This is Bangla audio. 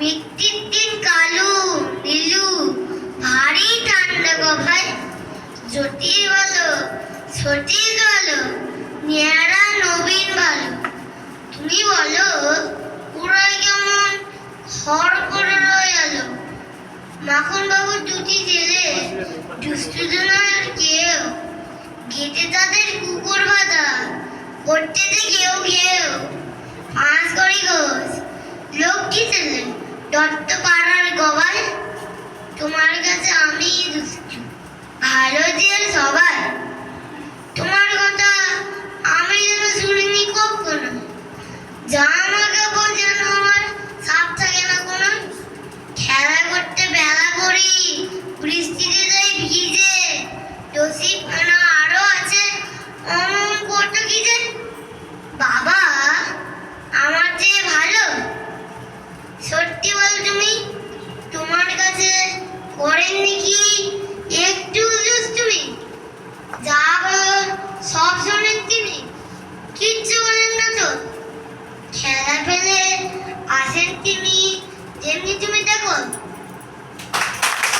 মিত্তির কালু, নীলু, ভারী ঠান্ডা গো ভাই জটি বলো ছোটি বলো নেহারা নবীন ভালো। তুমি বলো পুরাই কেমন হর করে রয়ে গেল? মাখন বাবু দুটি দত্ত পাড়ার গবায় তোমার কাছে আমি ভালো যে সবাই তোমার কথা আমি যেন শুনিনি কখনো। যা আমাকে সত্যি বল তুমি? তোমার কাছে করেননি কি একটু দুষ্টুমি যা বলো, সব শোনেন তিনি। কিচ্ছু বলেন না তো। খেলা ফেলে আসেন তিনি। যেমনি তুমি দেখো।